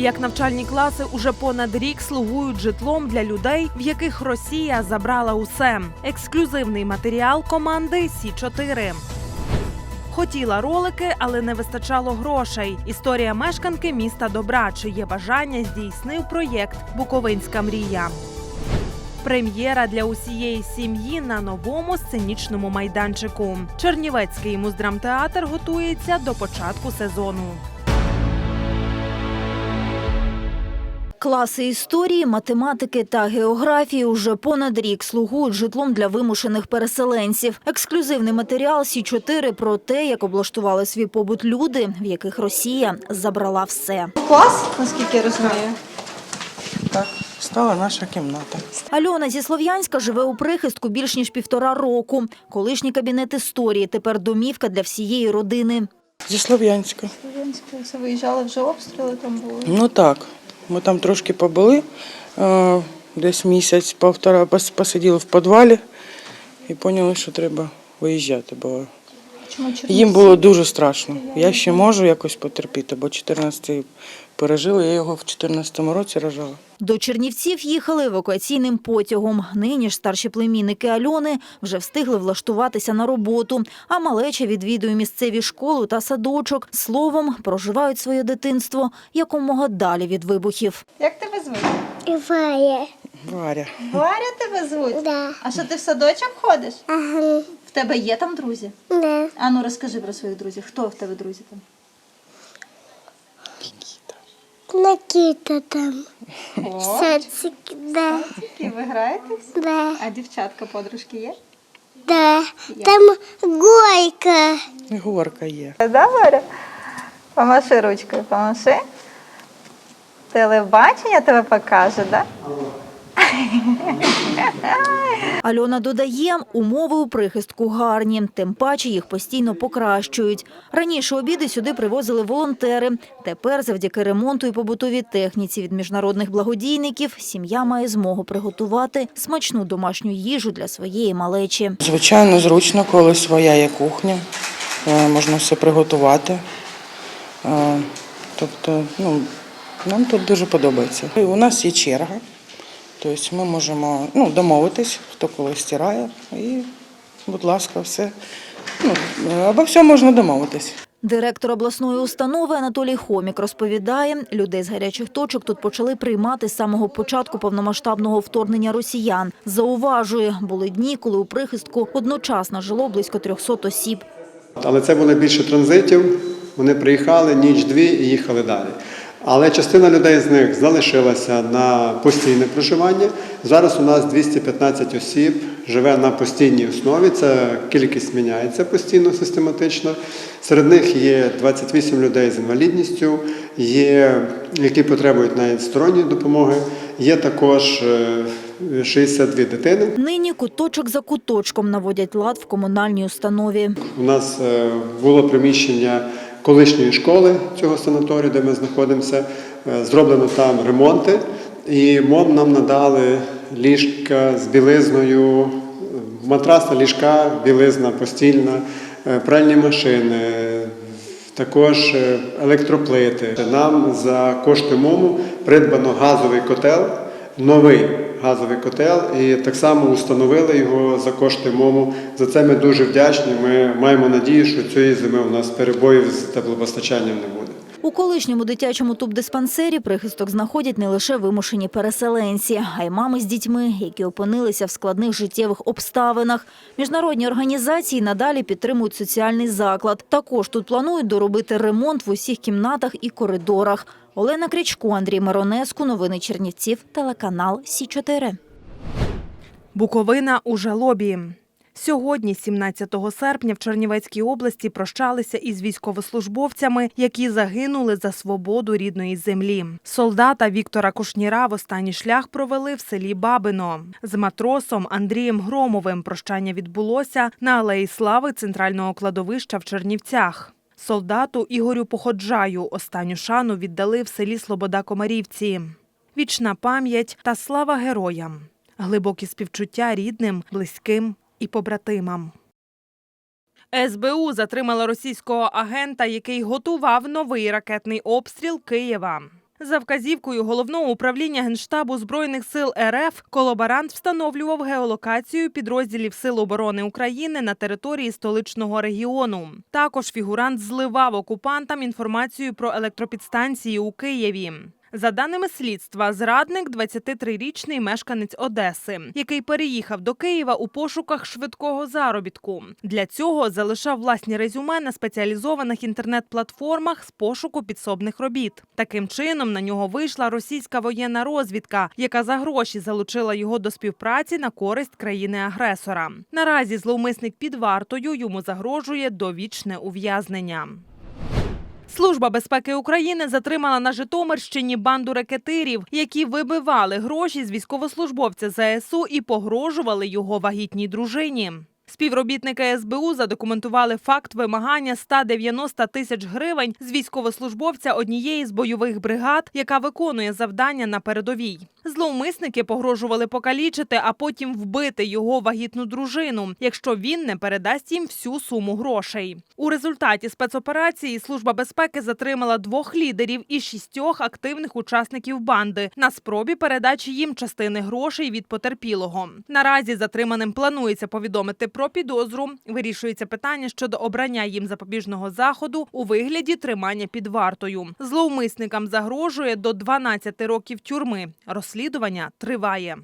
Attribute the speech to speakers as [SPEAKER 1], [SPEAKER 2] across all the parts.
[SPEAKER 1] як навчальні класи уже понад рік слугують житлом для людей, в яких Росія забрала усе. Ексклюзивний матеріал команди Сі 4 Хотіла ролики, але не вистачало грошей. Історія мешканки міста Добра, чиє бажання здійснив проєкт Буковинська мрія. Прем'єра для усієї сім'ї на новому сценічному майданчику. Чернівецький муздрамтеатр готується до початку сезону.
[SPEAKER 2] Класи історії, математики та географії уже понад рік слугують житлом для вимушених переселенців. Ексклюзивний матеріал Сі 4 про те, як облаштували свій побут люди, в яких Росія забрала все.
[SPEAKER 3] Клас, наскільки я розумію.
[SPEAKER 4] Так, стала наша кімната.
[SPEAKER 2] Альона зі Слов'янська живе у прихистку більш ніж півтора року. Колишній кабінет історії, тепер домівка для всієї родини.
[SPEAKER 4] Зі Слов'янська.
[SPEAKER 3] Слов'янська, все виїжджали вже обстріли там були.
[SPEAKER 4] Ну так, ми там трошки побули, е, десь місяць, півтора пос- посиділи в підвалі і поняли, що треба виїжджати, бо? Їм було дуже страшно. Я ще можу якось потерпіти, бо 14-й пережили, я його в 14-му році рожала.
[SPEAKER 2] До Чернівців їхали евакуаційним потягом. Нині ж старші племінники Альони вже встигли влаштуватися на роботу, а малеча відвідує місцеві школу та садочок. Словом, проживають своє дитинство якомога далі від вибухів.
[SPEAKER 3] Як тебе звуть?
[SPEAKER 5] Іває.
[SPEAKER 4] Варя.
[SPEAKER 3] Варя тебе звуть?
[SPEAKER 5] Да.
[SPEAKER 3] А що ти в садочок ходиш?
[SPEAKER 5] Ага.
[SPEAKER 3] В тебе є там друзі?
[SPEAKER 5] Да.
[SPEAKER 3] А ну розкажи про своїх друзів. Хто в тебе друзі там?
[SPEAKER 5] Накита там.
[SPEAKER 3] О,
[SPEAKER 5] да.
[SPEAKER 3] які ви граєтесь?
[SPEAKER 5] Да.
[SPEAKER 3] А дівчатка, подружки є?
[SPEAKER 5] Да. Там горько.
[SPEAKER 4] Горка є.
[SPEAKER 3] Да, Варя? Помаши ручкою, помаши. Телебачення тебе покаже, так?
[SPEAKER 2] Альона додає, умови у прихистку гарні, тим паче їх постійно покращують. Раніше обіди сюди привозили волонтери. Тепер, завдяки ремонту і побутовій техніці від міжнародних благодійників, сім'я має змогу приготувати смачну домашню їжу для своєї малечі.
[SPEAKER 4] Звичайно, зручно, коли своя є кухня, е, можна все приготувати. Е, Тобто, ну, нам тут дуже подобається. У нас є черга, тобто ми можемо ну, домовитись, хто коли стирає, і, будь ласка, все. Ну, обо всьому можна домовитись.
[SPEAKER 2] Директор обласної установи Анатолій Хомік розповідає, людей з гарячих точок тут почали приймати з самого початку повномасштабного вторгнення росіян. Зауважує, були дні, коли у прихистку одночасно жило близько 300 осіб.
[SPEAKER 6] Але це було більше транзитів. Вони приїхали ніч-дві і їхали далі. Але частина людей з них залишилася на постійне проживання. Зараз у нас 215 осіб живе на постійній основі. Це кількість міняється постійно, систематично. Серед них є 28 людей з інвалідністю, є які потребують навіть сторонньої допомоги. Є також е, 62 дитини.
[SPEAKER 2] Нині куточок за куточком наводять лад в комунальній установі.
[SPEAKER 6] У нас е, було приміщення колишньої школи цього санаторію, де ми знаходимося. Е, Зроблено там ремонти, і МОМ нам надали ліжка з білизною, матрасна ліжка, білизна постільна, е, пральні машини, також е, електроплити. Нам за кошти МОМу придбано газовий котел, новий газовий котел, і так само установили його за кошти МОМу. За це ми дуже вдячні. Ми маємо надію, що цієї зими у нас перебоїв з теплопостачанням не буде.
[SPEAKER 2] У колишньому дитячому тубдиспансері прихисток знаходять не лише вимушені переселенці, а й мами з дітьми, які опинилися в складних життєвих обставинах. Міжнародні організації надалі підтримують соціальний заклад. Також тут планують доробити ремонт в усіх кімнатах і коридорах. Олена Крічко, Андрій Миронеску. Новини Чернівців. Телеканал Сі 4
[SPEAKER 1] Буковина у жалобі. Сьогодні, 17 серпня, в Чернівецькій області прощалися із військовослужбовцями, які загинули за свободу рідної землі. Солдата Віктора Кушніра в останній шлях провели в селі Бабино. З матросом Андрієм Громовим прощання відбулося на алеї слави центрального кладовища в Чернівцях. Солдату Ігорю Походжаю останню шану віддали в селі Слобода Комарівці. Вічна пам'ять та слава героям, глибокі співчуття рідним, близьким і побратимам. СБУ затримала російського агента, який готував новий ракетний обстріл Києва. За вказівкою головного управління Генштабу Збройних сил РФ колаборант встановлював геолокацію підрозділів Сил оборони України на території столичного регіону. Також фігурант зливав окупантам інформацію про електропідстанції у Києві. За даними слідства, зрадник 23-річний мешканець Одеси, який переїхав до Києва у пошуках швидкого заробітку. Для цього залишав власні резюме на спеціалізованих інтернет-платформах з пошуку підсобних робіт. Таким чином на нього вийшла російська воєнна розвідка, яка за гроші залучила його до співпраці на користь країни-агресора. Наразі зловмисник під вартою йому загрожує довічне ув'язнення. Служба безпеки України затримала на Житомирщині банду рекетирів, які вибивали гроші з військовослужбовця ЗСУ і погрожували його вагітній дружині. Співробітники СБУ задокументували факт вимагання 190 тисяч гривень з військовослужбовця однієї з бойових бригад, яка виконує завдання на передовій. Зловмисники погрожували покалічити, а потім вбити його вагітну дружину, якщо він не передасть їм всю суму грошей. У результаті спецоперації служба безпеки затримала двох лідерів і шістьох активних учасників банди на спробі передачі їм частини грошей від потерпілого. Наразі затриманим планується повідомити про підозру. Вирішується питання щодо обрання їм запобіжного заходу у вигляді тримання під вартою. Зловмисникам загрожує до 12 років тюрми. Розслідування триває.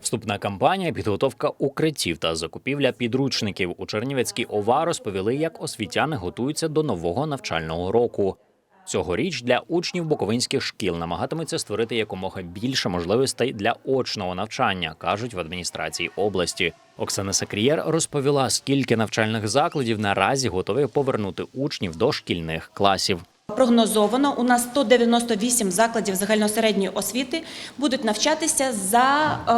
[SPEAKER 7] Вступна кампанія, підготовка укриттів та закупівля підручників у Чернівецькій ОВА розповіли, як освітяни готуються до нового навчального року. Цьогоріч для учнів буковинських шкіл намагатимуться створити якомога більше можливостей для очного навчання, кажуть в адміністрації області. Оксана Сакрієр розповіла, скільки навчальних закладів наразі готові повернути учнів до шкільних класів.
[SPEAKER 8] Прогнозовано у нас 198 закладів загальносередньої освіти будуть навчатися за о,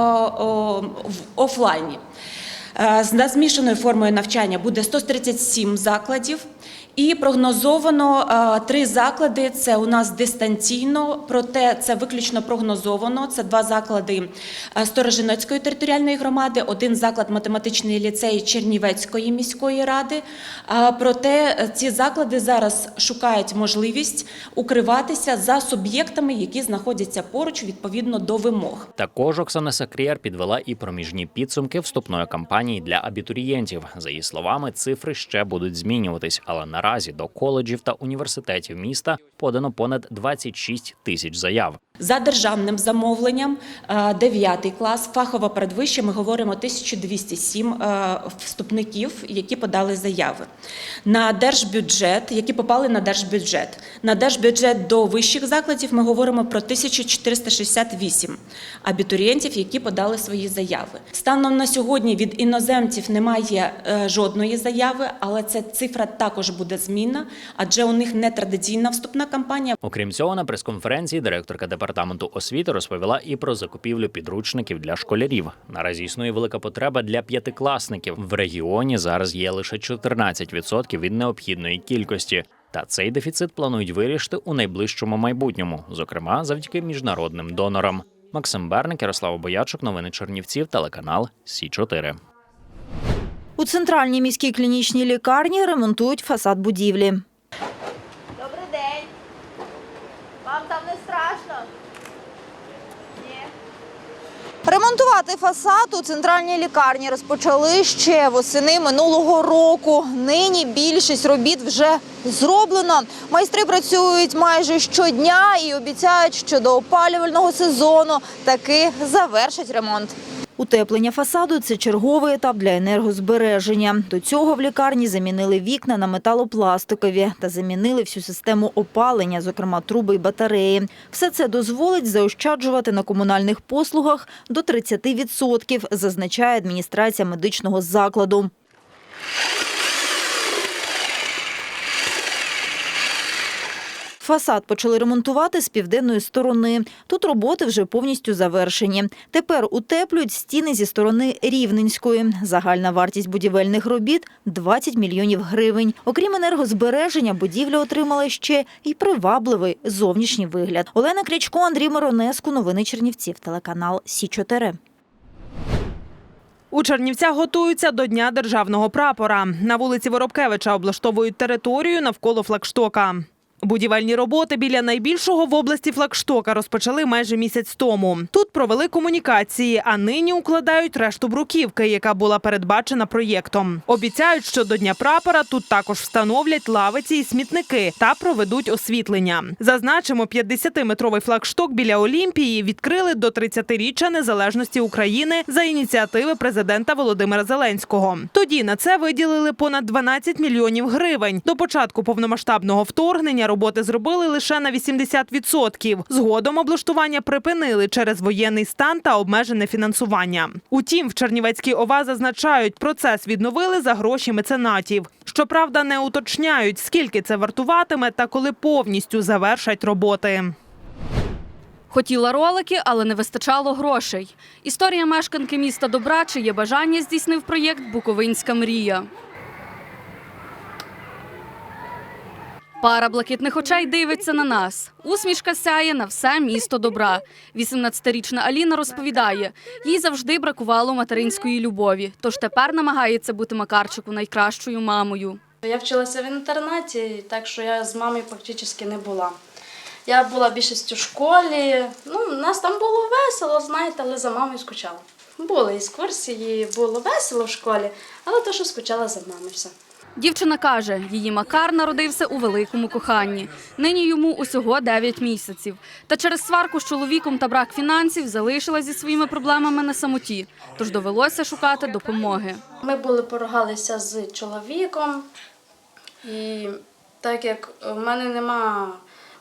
[SPEAKER 8] о, в офлайні. Е, з- змішаною формою навчання буде 137 закладів. І прогнозовано е, три заклади. Це у нас дистанційно, проте це виключно прогнозовано. Це два заклади е, Сторожинецької територіальної громади, один заклад математичний ліцей Чернівецької міської ради. Е, Проте ці заклади зараз шукають можливість укриватися за суб'єктами, які знаходяться поруч відповідно до вимог.
[SPEAKER 7] Також Оксана Сакрієр підвела і проміжні підсумки вступної кампанії для абітурієнтів. За її словами, цифри ще будуть змінюватись, але наразі до коледжів та університетів міста подано понад 26 тисяч заяв.
[SPEAKER 8] За державним замовленням, 9 клас, фахова передвище, ми говоримо 1207 е, вступників, які подали заяви. На держбюджет, які попали на держбюджет. На держбюджет до вищих закладів ми говоримо про 1468 абітурієнтів, які подали свої заяви. Станом на сьогодні від іноземців немає е, жодної заяви, але ця цифра також буде змінна, адже у них не традиційна вступна кампанія.
[SPEAKER 7] Окрім цього, на прес-конференції директорка департаменту освіти розповіла і про закупівлю підручників для школярів. Наразі існує велика потреба для п'ятикласників. В регіоні зараз є лише 14% від необхідної кількості. Та цей дефіцит планують вирішити у найближчому майбутньому, зокрема завдяки міжнародним донорам. Максим Берник, Ярослава Боячук, новини Чернівців, телеканал Сі 4
[SPEAKER 2] У центральній міській клінічній лікарні ремонтують фасад будівлі.
[SPEAKER 3] Добрий день. Вам там не страшно? Ні.
[SPEAKER 2] Ремонтувати фасад у центральній лікарні розпочали ще восени минулого року. Нині більшість робіт вже зроблено. Майстри працюють майже щодня і обіцяють, що до опалювального сезону таки завершать ремонт. Утеплення фасаду це черговий етап для енергозбереження. До цього в лікарні замінили вікна на металопластикові та замінили всю систему опалення, зокрема труби й батареї. Все це дозволить заощаджувати на комунальних послугах до 30%, зазначає адміністрація медичного закладу. Фасад почали ремонтувати з південної сторони. Тут роботи вже повністю завершені. Тепер утеплюють стіни зі сторони Рівненської. Загальна вартість будівельних робіт – 20 мільйонів гривень. Окрім енергозбереження, будівля отримала ще й привабливий зовнішній вигляд. Олена Крячко, Андрій Миронеску. Новини Чернівців. Телеканал Сі 4
[SPEAKER 1] У Чернівцях готуються до Дня державного прапора. На вулиці Воробкевича облаштовують територію навколо флагштока. Будівельні роботи біля найбільшого в області флагштока розпочали майже місяць тому. Тут провели комунікації, а нині укладають решту бруківки, яка була передбачена проєктом. Обіцяють, що до Дня прапора тут також встановлять лавиці і смітники та проведуть освітлення. Зазначимо, 50-метровий флагшток біля Олімпії відкрили до 30-річчя незалежності України за ініціативи президента Володимира Зеленського. Тоді на це виділили понад 12 мільйонів гривень. До початку повномасштабного вторгнення роботи зробили лише на 80%. Згодом облаштування припинили через воєнний стан та обмежене фінансування. Утім, в Чернівецькій ОВА зазначають, процес відновили за гроші меценатів. Щоправда, не уточняють, скільки це вартуватиме та коли повністю завершать роботи.
[SPEAKER 9] Хотіла ролики, але не вистачало грошей. Історія мешканки міста Добра, чиє бажання здійснив проєкт Буковинська мрія. Пара блакитних очей дивиться на нас. Усмішка сяє на все місто добра. 18-річна Аліна розповідає, їй завжди бракувало материнської любові, тож тепер намагається бути Макарчику найкращою мамою.
[SPEAKER 10] Я вчилася в інтернаті, так що я з мамою практично не була. Я була більшістю в школі. Ну, нас там було весело, знаєте, але за мамою скучала. Були екскурсії, було весело в школі, але то, що скучала за мамою все.
[SPEAKER 9] Дівчина каже, її Макар народився у великому коханні. Нині йому усього 9 місяців. Та через сварку з чоловіком та брак фінансів залишилась зі своїми проблемами на самоті, тож довелося шукати допомоги.
[SPEAKER 10] Ми були поругалися з чоловіком, і так як в мене нема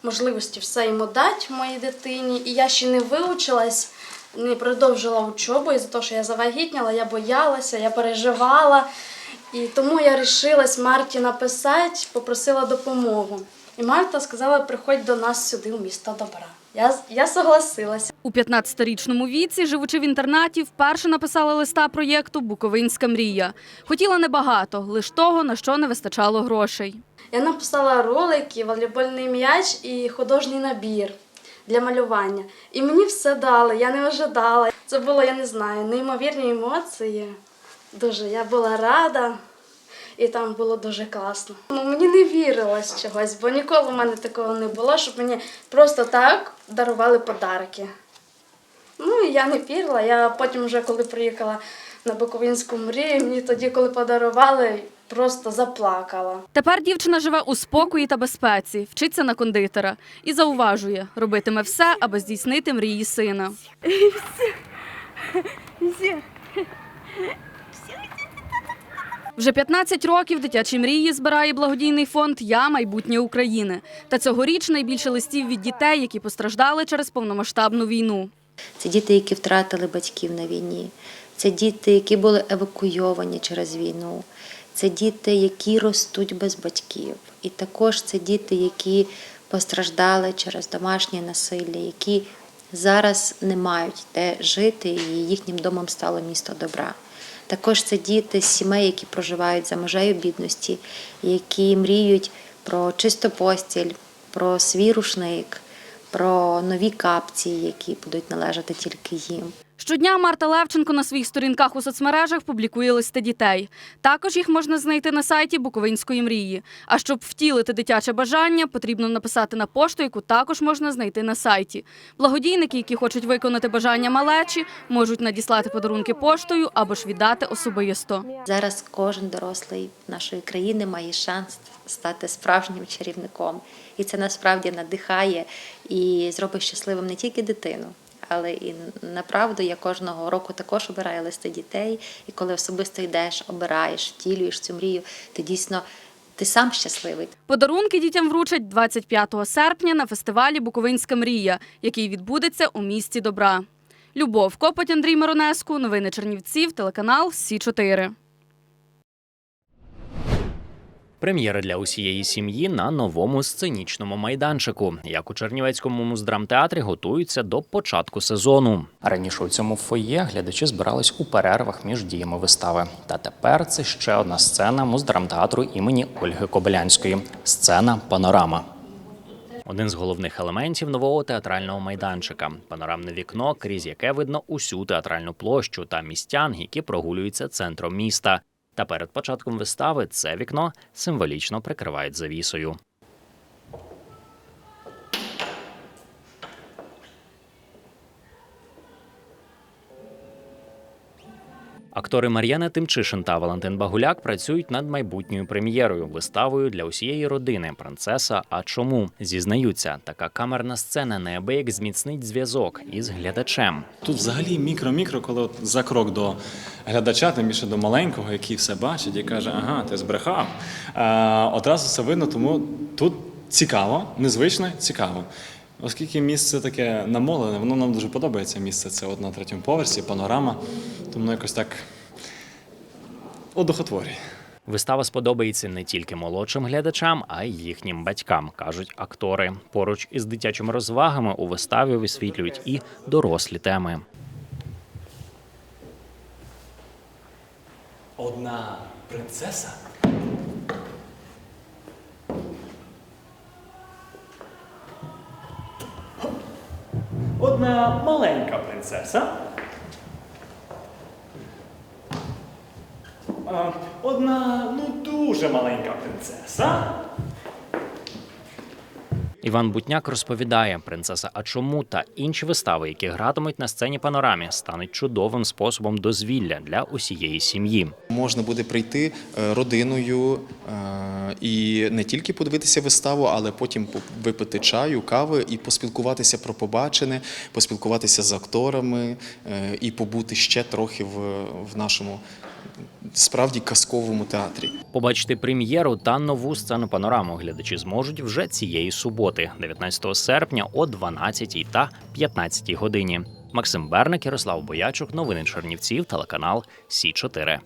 [SPEAKER 10] можливості все йому дати моїй дитині, і я ще не вивчилась, не продовжила учобу, із-за того, що я завагітніла, я боялася, я переживала. І тому я вирішилась Марті написати, попросила допомогу. І Марта сказала, приходь до нас сюди, в місто добра. Я, я согласилася.
[SPEAKER 9] У 15-річному віці, живучи в інтернаті, вперше написала листа проєкту Буковинська мрія. Хотіла небагато, лише того, на що не вистачало грошей.
[SPEAKER 10] Я написала ролики, волейбольний м'яч і художній набір для малювання. І мені все дали, я не ожидала. Це було, я не знаю, неймовірні емоції. Дуже я була рада, і там було дуже класно. Ну, мені не вірилось чогось, бо ніколи в мене такого не було, щоб мені просто так дарували подарки. Ну і я не вірила. Я потім, вже коли приїхала на Буковинську мрію, мені тоді, коли подарували, просто заплакала.
[SPEAKER 9] Тепер дівчина живе у спокої та безпеці, вчиться на кондитера і зауважує, робитиме все, аби здійснити мрії сина. Вже 15 років дитячі мрії збирає благодійний фонд Я майбутнє України. Та цьогоріч найбільше листів від дітей, які постраждали через повномасштабну війну.
[SPEAKER 11] Це діти, які втратили батьків на війні. Це діти, які були евакуйовані через війну. Це діти, які ростуть без батьків. І також це діти, які постраждали через домашнє насилля, які зараз не мають де жити, і їхнім домом стало місто добра. Також це діти з сімей, які проживають за межею бідності, які мріють про чисту постіль, про свій рушник, про нові капці, які будуть належати тільки їм.
[SPEAKER 9] Щодня Марта Левченко на своїх сторінках у соцмережах публікує листи дітей. Також їх можна знайти на сайті Буковинської мрії. А щоб втілити дитяче бажання, потрібно написати на пошту, яку також можна знайти на сайті. Благодійники, які хочуть виконати бажання малечі, можуть надіслати подарунки поштою або ж віддати особисто.
[SPEAKER 11] Зараз кожен дорослий нашої країни має шанс стати справжнім чарівником. І це насправді надихає і зробить щасливим не тільки дитину. Але і направду я кожного року також обираю листи дітей, і коли особисто йдеш, обираєш, втілюєш цю мрію, ти дійсно ти сам щасливий.
[SPEAKER 9] Подарунки дітям вручать 25 серпня на фестивалі Буковинська мрія, який відбудеться у місті Добра. Любов Копоть, Андрій Миронеску, новини Чернівців, телеканал Сі 4
[SPEAKER 7] Прем'єра для усієї сім'ї на новому сценічному майданчику. Як у Чернівецькому муздрамтеатрі готуються до початку сезону. Раніше у цьому фоє глядачі збирались у перервах між діями вистави. Та тепер це ще одна сцена муздрамтеатру імені Ольги Кобилянської сцена Панорама. Один з головних елементів нового театрального майданчика панорамне вікно, крізь яке видно усю театральну площу та містян, які прогулюються центром міста. Та перед початком вистави це вікно символічно прикривають завісою. Актори Мар'яна Тимчишин та Валентин Багуляк працюють над майбутньою прем'єрою, виставою для усієї родини Принцеса. А чому зізнаються, така камерна сцена неабияк зміцнить зв'язок із глядачем.
[SPEAKER 12] Тут взагалі мікро-мікро, коли от за крок до глядача, тим більше до маленького, який все бачить і каже, ага, ти збрехав. Е, одразу це видно, тому тут цікаво, незвично, цікаво. Оскільки місце таке намолене, воно нам дуже подобається місце. Це от на третьому поверсі, панорама, тому якось так одухотворює.
[SPEAKER 7] Вистава сподобається не тільки молодшим глядачам, а й їхнім батькам, кажуть актори. Поруч із дитячими розвагами у виставі висвітлюють і дорослі теми.
[SPEAKER 12] Одна принцеса. Одна маленька принцеса. Одна ну дуже маленька принцеса.
[SPEAKER 7] Іван Бутняк розповідає, принцеса А чому та інші вистави, які гратимуть на сцені панорамі, стануть чудовим способом дозвілля для усієї сім'ї.
[SPEAKER 13] Можна буде прийти е, родиною е, і не тільки подивитися виставу, але потім по- випити чаю, кави і поспілкуватися про побачене, поспілкуватися з акторами е, і побути ще трохи в нашому справді казковому театрі.
[SPEAKER 7] Побачити прем'єру та нову сцену панораму глядачі зможуть вже цієї суботи, 19 серпня о 12 та 15 годині. Максим Берник, Ярослав Боячук, новини Чернівців, телеканал Сі 4